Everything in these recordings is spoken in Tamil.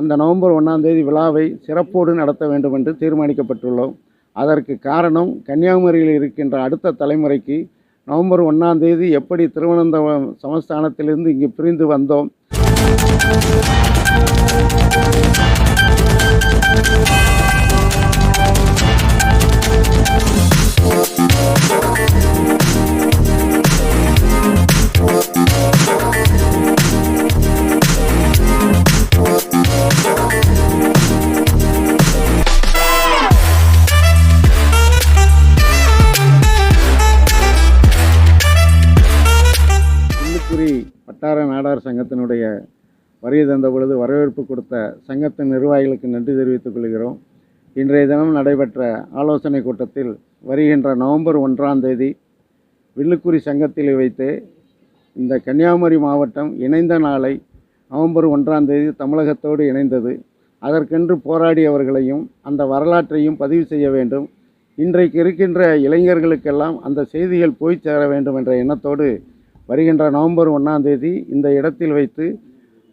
அந்த நவம்பர் ஒன்றாம் தேதி விழாவை சிறப்போடு நடத்த வேண்டும் என்று தீர்மானிக்கப்பட்டுள்ளோம். அதற்கு காரணம் கன்னியாகுமரியில் இருக்கின்ற அடுத்த தலைமுறைக்கு நவம்பர் ஒன்றாம் தேதி எப்படி திருவனந்தபுரம் சமஸ்தானத்திலிருந்து இங்கு பிரிந்து வந்தோம். வட்டார நாடார் சங்கத்தினுடைய வருகை தந்த பொழுது வரவேற்பு கொடுத்த சங்கத்தின் நிர்வாகிகளுக்கு நன்றி தெரிவித்துக் கொள்கிறோம். இன்றைய தினம் நடைபெற்ற ஆலோசனை கூட்டத்தில் வருகின்ற நவம்பர் ஒன்றாம் தேதி வில்லுக்குறி சங்கத்தில் வைத்து இந்த கன்னியாகுமரி மாவட்டம் இணைந்த நாளை நவம்பர் ஒன்றாம் தேதி தமிழகத்தோடு இணைந்தது. அதற்கென்று போராடியவர்களையும் அந்த வரலாற்றையும் பதிவு செய்ய வேண்டும். இன்றைக்கு இருக்கின்ற இளைஞர்களுக்கெல்லாம் அந்த செய்திகள் போய் சேர வேண்டும் என்ற எண்ணத்தோடு வருகின்ற நவம்பர் ஒன்றாம் தேதி இந்த இடத்தில் வைத்து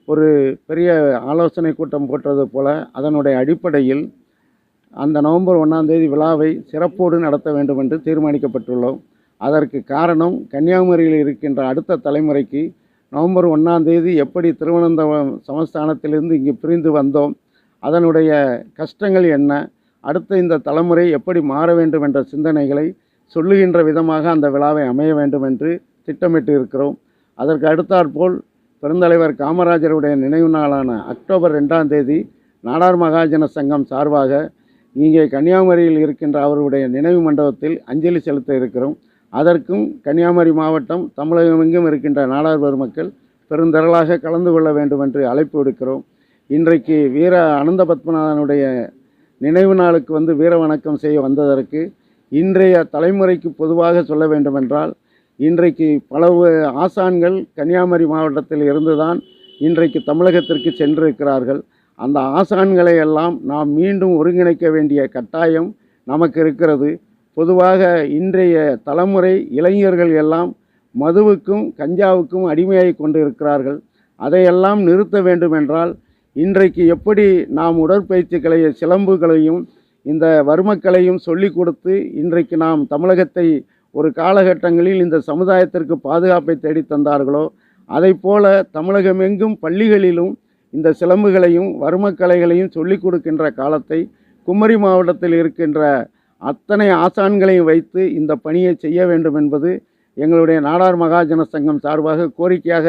ஒரு பெரிய ஆலோசனை கூட்டம் போட்டது போல அதனுடைய அடிப்படையில் அந்த நவம்பர் ஒன்றாம் தேதி விழாவை சிறப்போடு நடத்த வேண்டும் என்று தீர்மானிக்கப்பட்டுள்ளோம். அதற்கு காரணம் கன்னியாகுமரியில் இருக்கின்ற அடுத்த தலைமுறைக்கு நவம்பர் ஒன்றாம் தேதி எப்படி திருவனந்தபுரம் சமஸ்தானத்திலிருந்து இங்கு பிரிந்து வந்தோம் அதனுடைய கஷ்டங்கள் என்ன அடுத்த இந்த தலைமுறை எப்படி மாற வேண்டும் என்ற சிந்தனைகளை சொல்லுகின்ற விதமாக அந்த விழாவை அமைய வேண்டும் என்று திட்டமிட்டு இருக்கிறோம் அதற்கு அடுத்தாற்போல் பெருந்தலைவர் காமராஜருடைய நினைவு நாளான அக்டோபர் ரெண்டாம் தேதி நாடார் மகாஜன சங்கம் சார்பாக இங்கே கன்னியாகுமரியில் இருக்கின்ற அவருடைய நினைவு மண்டபத்தில் அஞ்சலி செலுத்த இருக்கிறோம். அதற்கும் கன்னியாகுமரி மாவட்டம் தமிழகமெங்கும் இருக்கின்ற நாடார் பெருமக்கள் பெருந்திரளாக கலந்து கொள்ள வேண்டும் என்று அழைப்பு விடுக்கிறோம். இன்றைக்கு வீர அனந்த பத்மநாதனுடைய நினைவு நாளுக்கு வந்து வீர வணக்கம் செய்ய வந்ததற்கு இன்றைய தலைமுறைக்கு பொதுவாக சொல்ல வேண்டுமென்றால் இன்றைக்கு பல ஆசான்கள் கன்னியாகுமரி மாவட்டத்தில் இருந்துதான் இன்றைக்கு தமிழகத்திற்கு சென்றிருக்கிறார்கள். அந்த ஆசான்களை எல்லாம் நாம் மீண்டும் ஒருங்கிணைக்க வேண்டிய கட்டாயம் நமக்கு இருக்கிறது. பொதுவாக இன்றைய தலைமுறை இளைஞர்கள் எல்லாம் மதுவுக்கும் கஞ்சாவுக்கும் அடிமையாகி கொண்டு இருக்கிறார்கள் அதையெல்லாம் நிறுத்த வேண்டுமென்றால் இன்றைக்கு எப்படி நாம் உடற்பயிற்சிகளையும் சிலம்புகளையும் இந்த வர்மக்களையும் சொல்லிக் கொடுத்து இன்றைக்கு நாம் தமிழகத்தை ஒரு காலகட்டங்களில் இந்த சமுதாயத்திற்கு பாதுகாப்பை தேடி தந்தார்களோ அதைப் போல தமிழகமெங்கும் பள்ளிகளிலும் இந்த சிலம்புகளையும் வர்மக்கலைகளையும் சொல்லிக் கொடுக்கின்ற காலத்தை குமரி மாவட்டத்தில் இருக்கின்ற அத்தனை ஆசான்களையும் வைத்து இந்த பணியை செய்ய வேண்டும் என்பது எங்களுடைய நாடார் மகாஜன சங்கம் சார்பாக கோரிக்கையாக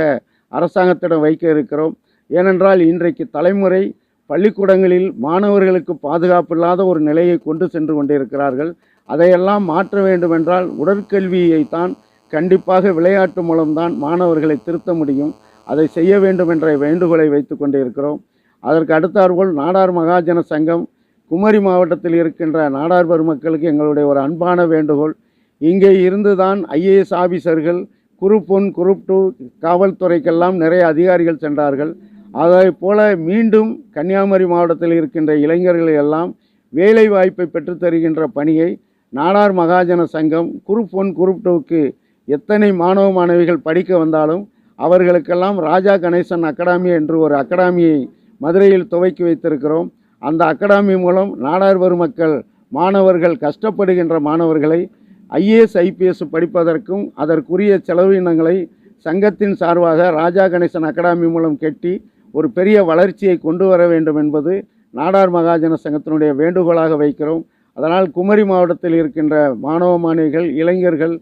அரசாங்கத்திடம் வைக்க இருக்கிறோம். ஏனென்றால் இன்றைக்கு தலைமுறை பள்ளிக்கூடங்களில் மாணவர்களுக்கு பாதுகாப்பில்லாத ஒரு நிலையை கொண்டு சென்று கொண்டிருக்கிறார்கள். அதையெல்லாம் மாற்ற வேண்டுமென்றால் உடற்கல்வியைத்தான் கண்டிப்பாக விளையாட்டு மூலம்தான் மாணவர்களை திருத்த முடியும். அதை செய்ய வேண்டும் என்ற வேண்டுகோளை வைத்து கொண்டிருக்கிறோம். அதற்கு அடுத்தாற்போல் நாடார் மகாஜன சங்கம் குமரி மாவட்டத்தில் இருக்கின்ற நாடார் பெருமக்களுக்கு எங்களுடைய ஒரு அன்பான வேண்டுகோள். இங்கே இருந்து தான் ஐஏஎஸ் ஆபீசர்கள் குரூப் ஒன் குரூப் டூ காவல்துறைக்கெல்லாம் நிறைய அதிகாரிகள் சென்றார்கள். அதை போல மீண்டும் கன்னியாகுமரி மாவட்டத்தில் இருக்கின்ற இளைஞர்கள் எல்லாம் வேலை வாய்ப்பை பெற்றுத் தருகின்ற பணியை நாடார் மகாஜன சங்கம் குரூப் ஒன் குரூப் டூக்கு எத்தனை மாணவ மாணவிகள் படிக்க வந்தாலும் அவர்களுக்கெல்லாம் ராஜா கணேசன் அகாடமி என்று ஒரு அகாடமியை மதுரையில் துவக்கி வைத்திருக்கிறோம். அந்த அகாடமி மூலம் நாடார் மக்கள் மாணவர்கள் கஷ்டப்படுகின்ற மாணவர்களை ஐஏஎஸ் ஐபிஎஸ் படிப்பதற்கும் அதற்குரிய செலவினங்களை சங்கத்தின் சார்பாக ராஜா கணேசன் அகாடமி மூலம் கெட்டி ஒரு பெரிய வளர்ச்சியை கொண்டு வர வேண்டும் என்பது நாடார் மகாஜன சங்கத்தினுடைய வேண்டுகோளாக வைக்கிறோம். அதனால் குமரி மாவட்டத்தில் இருக்கின்ற மாணவ மாணவிகள் இளைஞர்கள்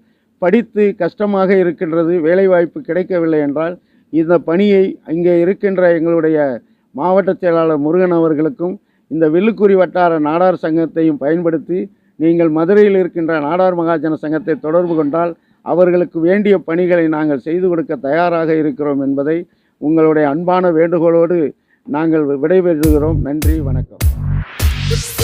படித்து கஷ்டமாக இருக்கின்றது வேலைவாய்ப்பு கிடைக்கவில்லை என்றால் இந்த பணியை இங்கே இருக்கின்ற எங்களுடைய மாவட்ட செயலாளர் முருகன் அவர்களுக்கும் இந்த வில்லுக்குறி வட்டார நாடார் சங்கத்தையும் பயன்படுத்தி நீங்கள் மதுரையில் இருக்கின்ற நாடார் மகாஜன சங்கத்தை தொடர்பு கொண்டால் அவர்களுக்கு வேண்டிய பணிகளை நாங்கள் செய்து கொடுக்க தயாராக இருக்கிறோம் என்பதை உங்களுடைய அன்பான வேண்டுகோளோடு நாங்கள் விடைபெறுகிறோம். நன்றி வணக்கம்.